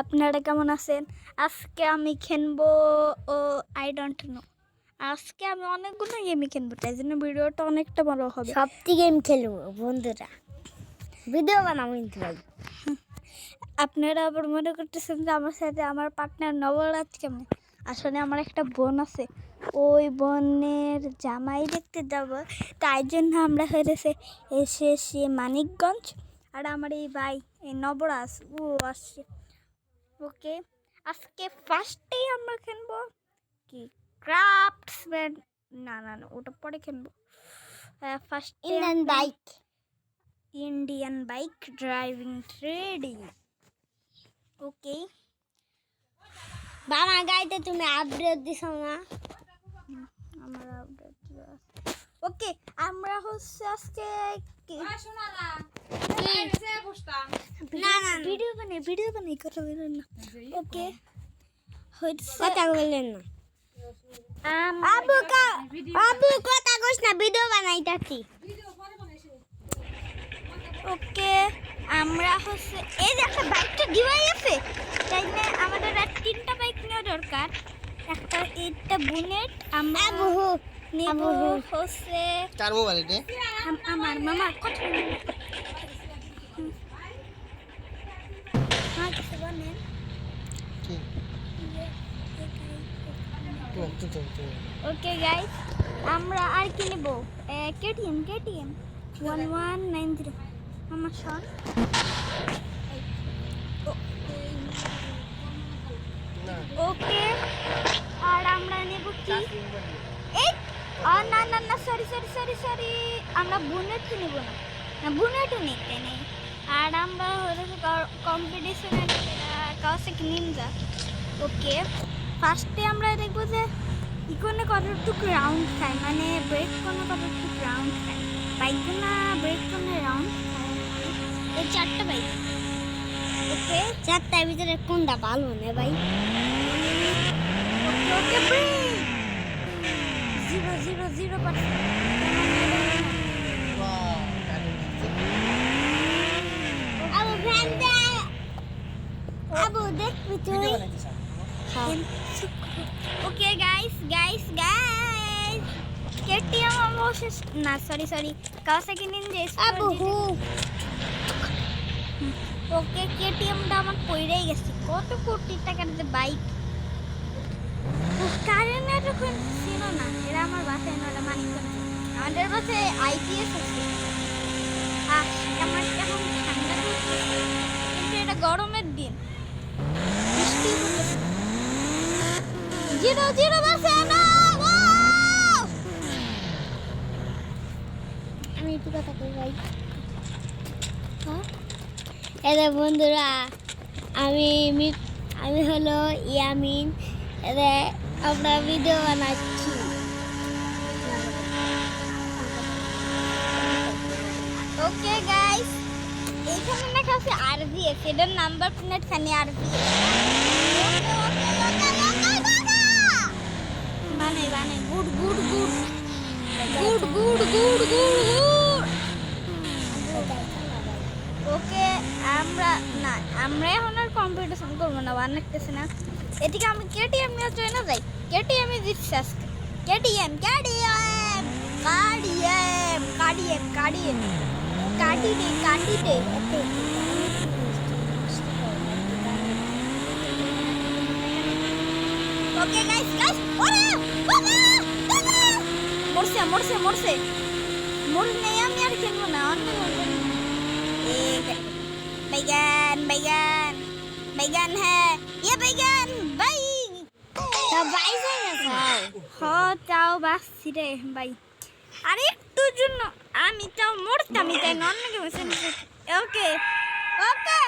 আপনারা কেমন আছেন? আজকে আমি খেলব ও আই ডোন্ট নো আজকে আমি অনেকগুলো গেমই খেলব তাই জন্য ভিডিওটা অনেকটা বড় হবে। সবটি গেম খেলব বন্ধুরা। ভিডিও বানাবো কিন্তু ভাই। আপনারা আবার মনে করতেছেন যে আমার সাথে আমার পার্টনার নবরাজ কেমন? আসলে আমার একটা বোন আছে। ওই বোনের জামাই দেখতে যাব তাই জন্য আমরা হয়েছে এসেছি মানিকগঞ্জ। আর আমার এই ভাই এই নবরাজ ও আসছে। ওকে আজকে ফার্স্টেই আমরা খেলব কি? ক্রাফটসম্যান না না না ওটা পরে খেলব। First Indian bike Indian bike driving trading okay. বাবা গাইতে তুমি আপডেট দিছ না? আমরা আপডেট ওকে আমরা হচ্ছে আজকে কি- না না। ভিডিও বানাই ভিডিও বানাই কথা বলেন না। ওকে কথা বললেন না। আম- আবু কা আবু কথা কইস না ভিডিও বানাইতাছি। ওকে আমরা হচ্ছে এই যে একটা বাইকটা ডিভাই আছে। তাই না আমাদের আর তিনটা বাইক নেওয়া দরকার। একটা এইটা বুনেট আমরা আবু নেব আবু। হচ্ছে আমার মামা কথা হ্যাঁ কিছু বলেন কি তোমার তো তো তো ওকে গাইস আমরা আর কি নেব? KTM KTM one one nine zero আমার না ওকে আর আমরা নেব কি? এই না না না সরি সরি সরি সরি আমরা বুনেট নেব না। না বুনেটও নিতে নেই আর আমরা হচ্ছে কম্পিটিশনে কাউসিক নিনজা ওকে ফার্স্টে আমরা দেখব যে ইকোনে কতটুকু রাউন্ড খায় মানে ব্রেক কোনো কতটুকু রাউন্ড খায়। বাইকগুলো ব্রেক কোনো রাউন্ড খায়? এই চারটা বাইক ওকে চারটার ভিতরে কোনটা ভালো না ভাই? Okay break zero zero zero Abu দেখবি তুই বানাইতে চাও okay guys guys guys KTM অবশেষ না sorry sorry Kawasaki Ninja Abu হু ওকে কেটিএমটা আমার পইরেই গেছে। কত কোটি টাকার যে বাইক কারেন্টের যখন ছিল না। এরা আমার বাসায় নটা মানিক আমাদের বাসায় আইপিএস আছে। আহ আমার কেমন ঠান্ডা পড়তেছে কিন্তু এটা গরমের দিন। বৃষ্টি জিরো জিরো বাসে হ্যাঁ? বন্ধুরা, আমি আমি হলো ইয়ামিন। এরে আমরা ভিডিও বানাচ্ছি। ওকে গাইস এইখানে লেখা আছে। আরভিএস এটার নাম্বার প্লেট খানি আরভিএস মানে মানে good good. Good good good good good. Okay আমরা না আমরা এখন আর কম্পিটিশন করব না বানাইতেছি না এদিকে আমি কেটিএম নিয়ে চলে না যাই কেটিএম জিতছি আজকে কেটিএম কেটিএম কাডিএম কাডিএম কাডিএম কাটি দে কাটি দে ওকে গাইস গাইস ওরে বাবা মরছে মরছে মরছে মর নেই আমি আর খেলব না অন্য বাইগান বাইগান বাইগান হ্যাঁ ইয়ে বাইগান বাই তা বাই যাই না খাও হ তাও বাসছি রে বাই আরে একটু জন্য আমি তাও মরতামই তাই অন্যকে বসে ওকে ওকে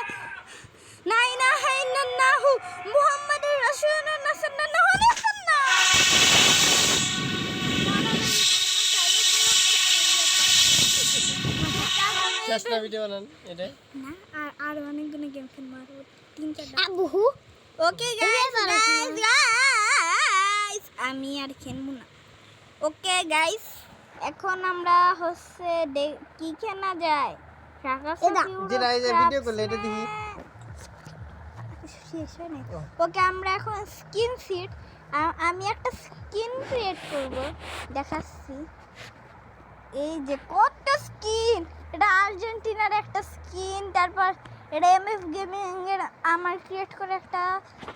না ইলাহা ইল্লাল্লাহু মুহাম্মাদুর রাসূলুল্লাহ সাল্লাল্লাহু আলাইহি ওয়াসাল্লাম শেষ না ভিডিও বানান এটা? না আর আর অনেকগুলো গেম খেলব আর তিন চারটা ওকে গাইস গাইস গাইস আমি আর খেলব না। ওকে গাইস এখন আমরা হচ্ছে কি কেনা যায়। ওকে আমরা এখন স্কিন সিট আমি একটা স্কিন ক্রিয়েট করব। দেখাচ্ছি। এই যে কত স্কিন এটা আর্জেন্টিনার একটা স্কিন, তারপর এটা এম এফ গেমিং এর আমার ক্রিয়েট করা একটা,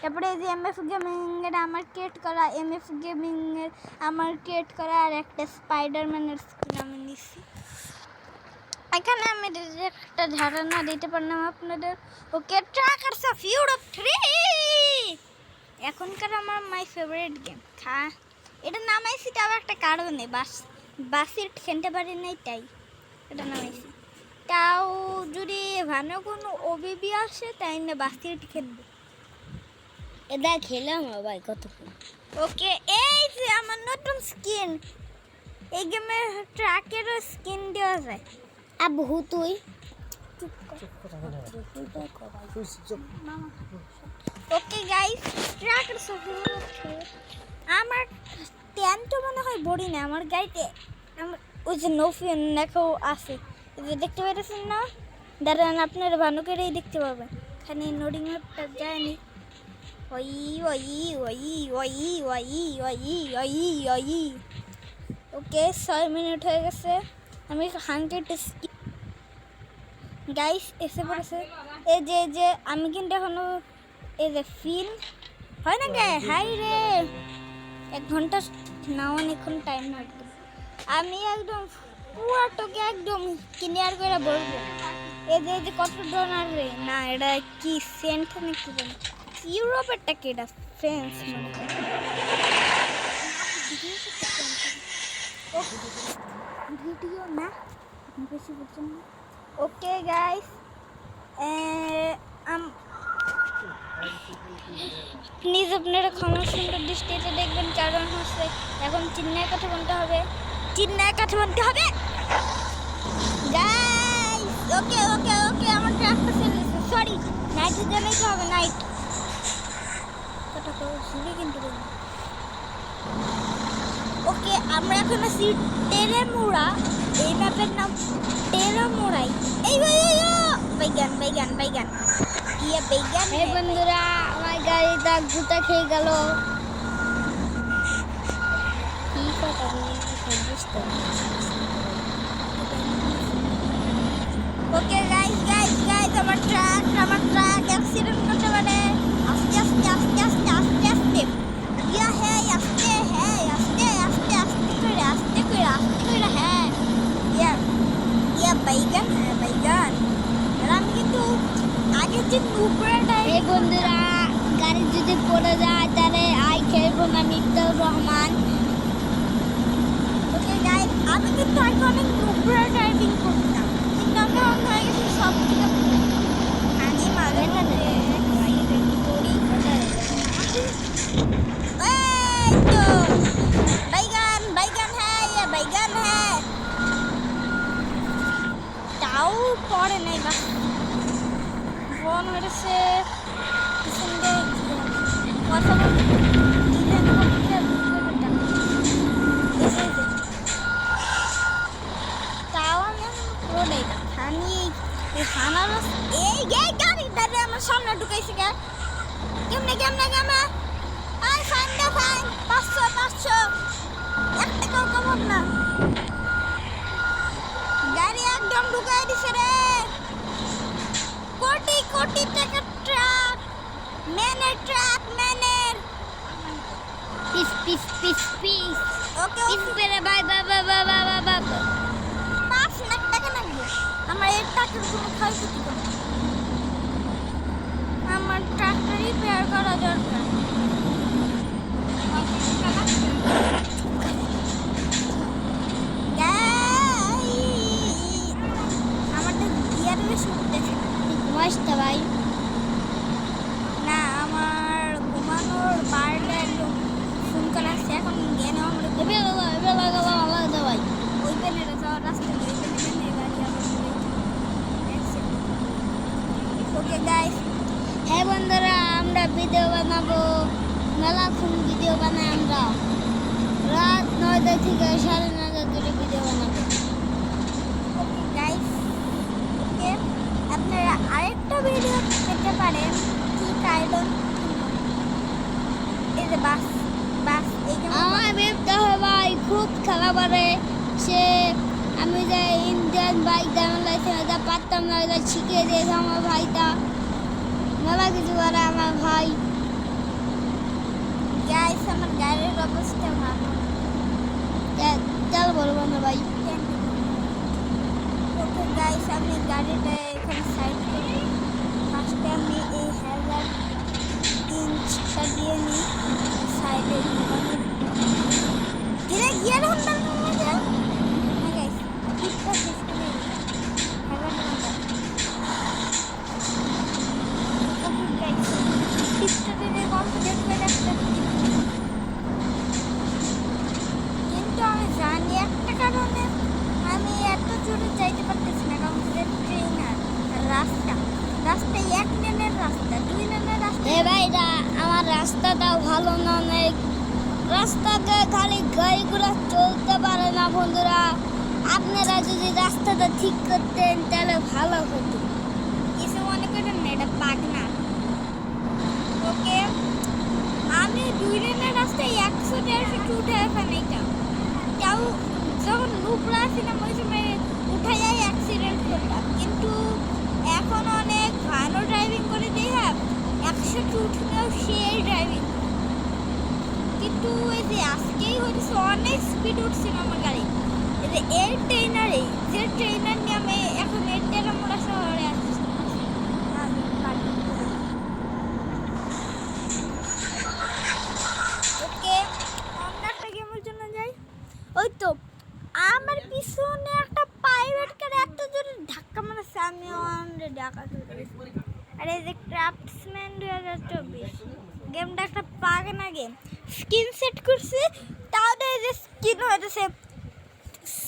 তারপরে এই যে এম এফ গেমিং এর আমার ক্রিয়েট করা এম এফ গেমিং এর আমার ক্রিয়েট করা আর একটা স্পাইডারম্যানের স্কিন আমি নিছি। এখানে আমি একটা ধারণা দিতে পারলাম আপনাদের। Okay trucker of Europe three এখনকার আমার মাই ফেভারিট গেম খা এটা নামাইছি তাও একটা কারণে, বাস, বাসের খেলতে পারি নাই তাই। এটা নামাইছি তাও যদি ভালো কোনো ওবিবি আসে তাই না বাসের খেলব? এটা খেলাম ভাই কতক্ষণ? ওকে এই যে আমার নতুন স্কিন এই গেমে ট্রাকেরও স্কিন দেওয়া যায়। আবু তুই? ওকে গাইস ট্রাকের আমার ট্যানটা মনে হয় বড়ি না আমার গাড়িতে আমার ওই যে নৌফিয়ন লেখাও আছে। যে দেখতে পেরেছেন না? দাঁড়ান, আপনারা ভালো করেই দেখতে পাবেন। এখানে নোডিং ম্যাপটা যায়নি ওই ওই ওই ওই ওই ওই ওই ওই। ওকে, ছয় মিনিট হয়ে গেছে। আমি হান্ড্রেড গাইস এসে পড়েছে। এই যে যে, আমি কিন্তু এখনও এই যে ফিল হয় না গে হাই রে! এক ঘণ্টা না, অনেকক্ষণ টাইম লাগবে। আমি একদম পুরাটাকে একদম ক্লিয়ার করে বলব। এই যে কত ডলার রে? না, এটা কি সেন্ট নাকি ইউরোপেরটা কি এটা? ফ্রেন্স ভিডিও না? বেশি বুঝছেন ওকে গাইস আম প্লিজ আপনারা ক্ষমা সুন্দর দৃষ্টিতে দেখবেন, কারণ হচ্ছে এখন চিন্নায় কথা বলতে হবে। চিন্নায় কথা বলতে হবে। ওকে ওকে ওকে আমার ট্রাকটা ছেড়ে সরি নাইট জানাইতে হবে নাইট কথা শুনে কিন্তু ওকে আমরা এখন আছি টেরেমুড়া এই ম্যাপের নাম টেরেমুড়াই এই ভাই বাইগান বাইগান বাইগান ইয়ে হে বন্ধুরা, আমার গাড়িটা গুতা খেয়ে গেল কি কথা বুঝতে ওকে গাইস গাইস গাইস আমার ট্রাক আমার ট্রাক অ্যাক্সিডেন্ট করতে পারে পরে নেই না। বোন মেরেছে। পিছনে কথা তাও আমি রোডে হানি এই হানারস এই এই গাড়ি দাঁড়িয়ে আমার সামনে ঢুকাইছে কে? কেমনে কেমনে কেমনে? আয় ফাইন দে ফাইন পাঁচশো পাঁচশো। একটা কেউ না। ঢুকাই দিছে রে। কোটি কোটি টাকার ট্রাক ম্যানের ট্রাক ম্যানের peace peace peace peace okay peace পেরে bye bye bye bye bye bye bye পাঁচ লাখ টাকা লাগবে। আমার এর টাকার কোনো ক্ষয়ক্ষতি করবে আমার ট্রাক্টর রিপেয়ার করা দরকার। গিয়ার বেশি উঠতেছে না। ভাই না আমার ঘুমানোর বারটা একদম ফোন আসছে। এখন জ্ঞানে আমরা এবে বাবা এবে লাগা বাবা লাগা ভাই ওই যাওয়ার রাস্তা ওই পেনের গাড়ি আবার ওকে গাইস হ্যাঁ বন্ধুরা, আমরা ভিডিও বানাবো। মেলাক্ষণ ভিডিও বানাই আমরা। রাত নয়টা থেকে সাড়ে নয়টা ধরে ভিডিও বানাবো ওকে গাইস ওকে আপনারা আরেকটা ভিডিও পেতে পারেন কি কাইডন এই যে বাস বাস আমার বিরক্ত হয় ভাই খুব খেলা পারে সে আমি যে ইন্ডিয়ান বাইক লাগছে এটা পারতাম না এটা শিখিয়ে দিয়েছে আমার ভাইটা। মেলা কিছু করে আমার ভাই। গাইস আমার গাড়ির অবস্থা ভালো। চল বলব না ভাই? ওকে গাইস আমি গাড়িটা এখানে সাইড করি ফার্স্টে আমি এই হ্যাজার ইঞ্চটা দিয়ে নিই সাইডে ধীরে গিয়ার হন্ডা মধ্যে হ্যাঁ গাইস কিটটা শেষ করে হ্যাজার ওকে গাইস কিটটা দিয়ে কত দেখবে একটা কিন্তু আমি জানি একটা কারণে আমি এত জোরে যাইতে পারতেছি না কারণ যে ট্রেন আর রাস্তা রাস্তা এক লেনের রাস্তা দুই লেনের রাস্তা এ ভাইরা আমার রাস্তাটা ভালো না, অনেক রাস্তাতে খালি গাড়িগুলো চলতে পারে না বন্ধুরা। আপনারা যদি রাস্তাটা ঠিক করতেন, তাহলে ভালো হতো। কিছু মনে করেন না, এটা পাগনা ওকে, আমি দুই লেনের রাস্তায় একশো দেড়শো উঠে ফেলাইতাম তাও যখন লুপরা ছিলাম ওই সময় উঠে যাই অ্যাক্সিডেন্ট করতাম কিন্তু এখন অনেক ভালো ড্রাইভিং করে দিই হ্যাঁ একশো উঠলেও সেই ড্রাইভিং কিন্তু ওই যে আজকেই হয়েছে অনেক স্পিড উঠছিল আমার গাড়ি। এর ট্রেনারে যে ট্রেনার নিয়ে আমি এখন এর টেরামোড়া শহরে আসছি আমি ওকে গেমের জন্য যাই। ওই তো, আমার পিছনে একটা এত আমি এই যে দুই হাজার চব্বিশ। গেমটা একটা পাগনা গেম স্কিন সেট করছি এই যে স্কিন হয়েছে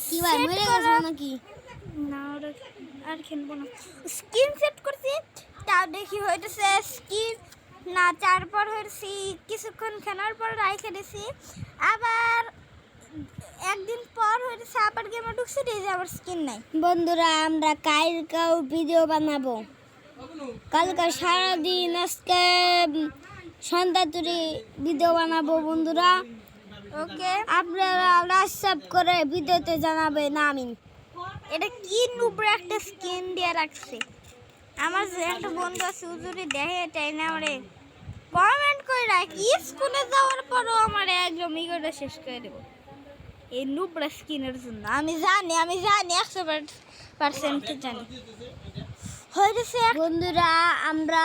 কি ভাই মরে গেছে নাকি? না ওটা আর খেলব না। স্কিন সেট করছি তাও দেখি হইতেছে স্কিন না তারপর হয়েছি কিছুক্ষণ খেলার পর রাইখে দিছি। আবার একদিন পর হয়েছে আবার গেমে ঢুকছি যে আবার স্কিন নাই। বন্ধুরা আমরা কালকেও ভিডিও বানাবো। কালকে সারাদিন আজকে সন্ধ্যা তুরি ভিডিও বানাবো বন্ধুরা। ওকে? আপনারা হোয়াটসঅ্যাপ করে ভিডিওতে জানাবেন আমি এটা কি নুবরে একটা স্কিন দিয়ে রাখছে। আমার যে একটা বন্ধু আছে উজুরি দেখে তাই না আমারে কমেন্ট করে রাখি স্কুলে যাওয়ার পরও আমার একদম ইগোটা শেষ করে দেবো। এই নুবরা স্কিনের জন্য। আমি জানি আমি জানি, একশো পার্সেন্ট জানি। হয়েছে বন্ধুরা, আমরা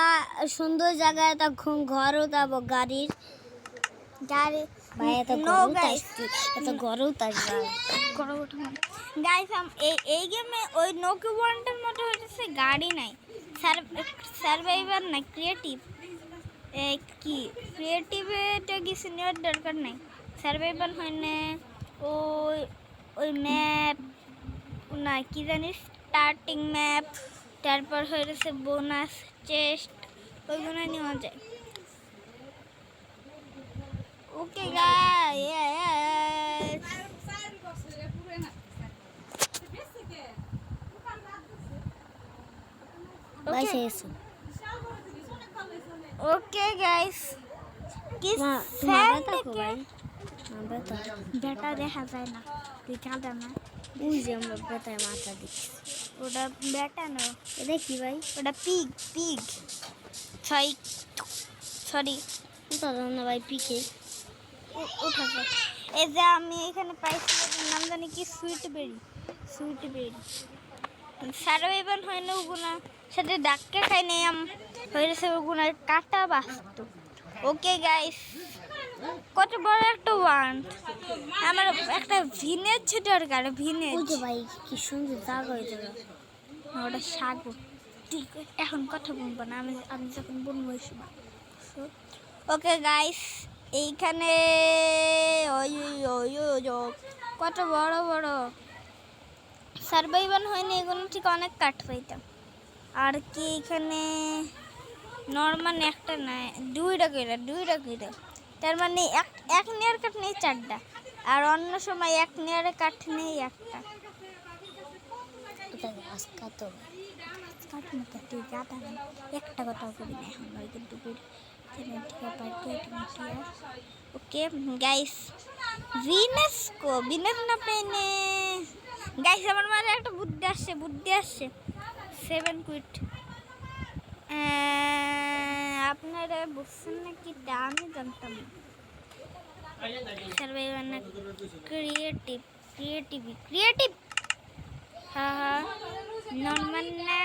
সুন্দর জায়গায় তখন ঘরও যাব, গাড়ির। গাড়ি ভাই এত গরম guys. এত গরম তাসছে গাইস এই এই গেমে ওই নোকি ওয়ানটার মধ্যে হচ্ছে গাড়ি নাই। সার্ভাইভার না ক্রিয়েটিভ কি? ক্রিয়েটিভে তো কিছু নেওয়ার দরকার নাই। সার্ভাইভার হয় না। ওই ওই ম্যাপ না কি জানিস স্টার্টিং ম্যাপ তারপর হয়েছে বোনাস চেস্ট ওইগুলো নেওয়া যায়। ওকে গাইস বাইসে এসো ওকে গাইস কি মা ফ্যান তোমার ব্যথা কো থেকে ভাই মা ব্যথা বেটা দেখা যায় না তুই কাঁদা না ওই যে আমরা ব্যথায় মাথা দিচ্ছি ওটা বেটা না এটা কি ভাই ওটা পিগ পিগ ছয় সরি দাদা না ভাই পিকে উঠা যায় এই যে আমি এখানে পাইছি নাম জানি কি? সুইট বেরি। সুইট বেরি। সারা এবার হয় না ওগুলা। সাথে ডাক্কা খাই নাই আম হয়েছে ওগুলার কাটা বাস্ত ওকে গাইস কত বড় একটা ওয়ান আমার একটা ভিনেজ দরকার ভিনেজ ভাই কি সুন্দর জায়গা। হয়ে যাবে ওটা সাগর। ঠিক এখন কথা বলব না। আমি আমি যখন বলব ওকে গাইস এইখানে ওই ওই কত বড় বড়। সার্ভাইভাল হয়নি এগুলো ঠিক অনেক কাঠ পাইতাম। আর কি এখানে? নর্মাল একটা না দুইটা করে দুইটা করে তার মানে এক এক নেয়ার কাঠ নেই চারটা। আর অন্য সময় এক নেয়ার কাঠ নেই একটা। নেই একটা কথাও করি না এখন কিন্তু ওকে গাইস ভিনাস কো ভিনাস না পেনে গাইস আমার মানে একটা বুদ্ধি আসছে বুদ্ধি আসছে। সেভেন কুইট আপনারা বুঝছেন নাকি আমি জানতাম সার্ভাইভার না ক্রিয়েটিভ ক্রিয়েটিভ ক্রিয়েটিভ হ্যাঁ হ্যাঁ নর্মাল না,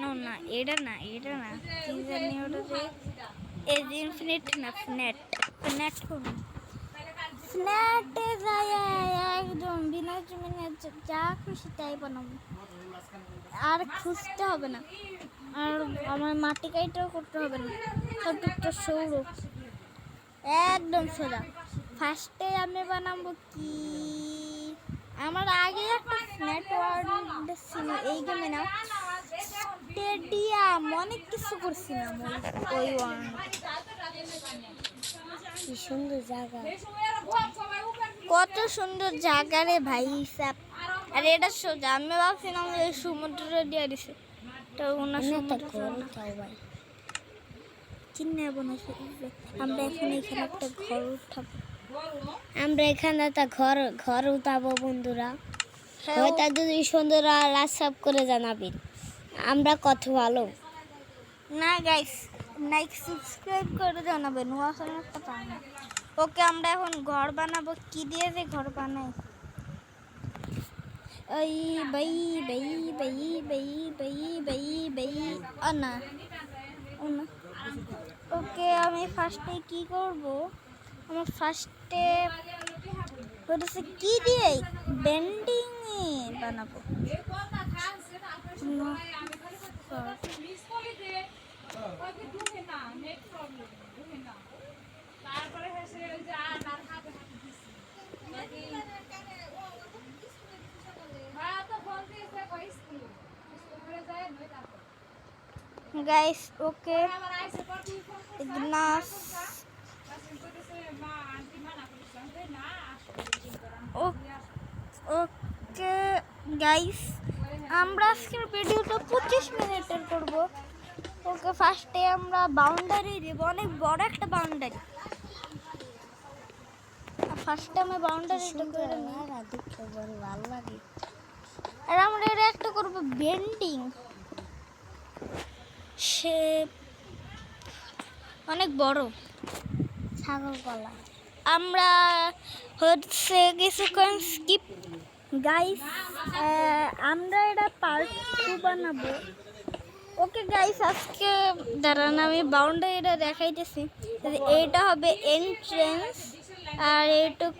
নো, না, এটা না এটা না। কি জানি ওটা যে ইনফিনিট না ফ্নেট কোন ফ্নেটে যায় একদম বিনা জমিনে যা খুশি তাই বানাবো আর খুঁজতে হবে না আর আমার মাটি কাইটাও করতে হবে না সব সৌর একদম সোজা ফার্স্টে আমি বানাবো কি আমার আগে একটা নেটওয়ার্ক ছিল এই গেমে না স্টেডিয়াম অনেক কিছু করছিলাম ওই- কি সুন্দর জায়গা। কত সুন্দর জায়গা রে ভাই হিসাব। আর এটা সোজা আমি ভাবছিলাম যে সমুদ্র দিয়ে দিছে। তো ওনার সমুদ্র ভাই। চিনে আমরা এখন এখানে একটা ঘর উঠাবো। আমরা এখানে একটা ঘর ঘর উঠাবো বন্ধুরা। হ্যাঁ, হয়তো যদি সুন্দর রাস্তাপ করে জানাবেন। আমরা কত ভালো। না গাইস লাইক সাবস্ক্রাইব করে জানাবেন ওয়াসান একটা না ওকে আমরা এখন ঘর বানাবো। কি দিয়ে যে ঘর বানাই? ওই bye bye bye bye bye bye bye না ওকে, আমি ফার্স্টে কি করব? আমার ফার্স্টে হচ্ছে কি দিয়ে? বেন্ডিং বানাবো। না, sorry. Guys okay glass okay guys আমরা আজকের ভিডিওটা পঁচিশ মিনিটের করব। ওকে ফার্স্টে আমরা বাউন্ডারি দেব অনেক বড় একটা বাউন্ডারি ফার্স্টে আমি বাউন্ডারিটা করে নিই। দেখতে বড় ভালো লাগে। আর আমরা এটা একটা করব বেন্ডিং সে অনেক বড়। ছাগল গলা। আমরা হচ্ছে কিছুক্ষণ স্কিপ গাইস আমরা এটা পার্ট টু বানাবো। ওকে গাইস আজকে দাঁড়ান আমি বাউন্ডারিটা দেখাইতেছি এইটা হবে এন্ট্রেন্স আর এইটুক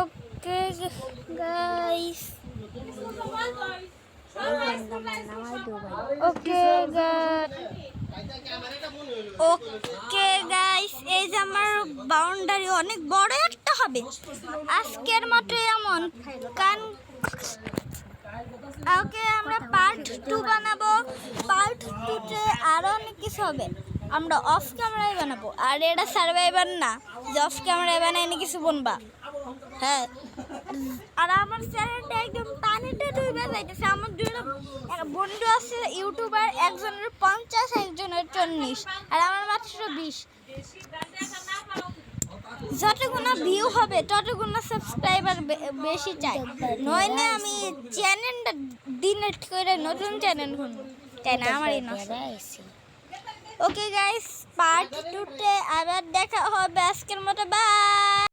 ওকে গাইস নামাই দেবো ওকে গাইস এই যে আমার বাউন্ডারি অনেক বড় একটা হবে। আজকের মতো এমন। কান ওকে আমরা পার্ট টু বানাবো। পার্ট টুতে আরও অনেক কিছু হবে। আমরা অফ ক্যামেরায় বানাবো। আর এটা সার্ভাইভার না। যে অফ ক্যামেরায় বানাই কিছু বনবা। হ্যাঁ। আর আমার চ্যানেলটা একদম পানিতে যাইতেছে, আমার দুটো বন্ধু আছে ইউটিউবার, একজনের পঞ্চাশ, একজনের চল্লিশ, আর আমার মাত্র বিশ। যতগুলো ভিউ হবে, ততগুলো সাবস্ক্রাইবার বেশি চাই। নইলে আমি চ্যানেলটা ডিলেট করে নতুন চ্যানেল খুলবো। তাই না, আমারই ওকে গাইস পার্ট টুতে আবার দেখা হবে। আজকের মতো বাই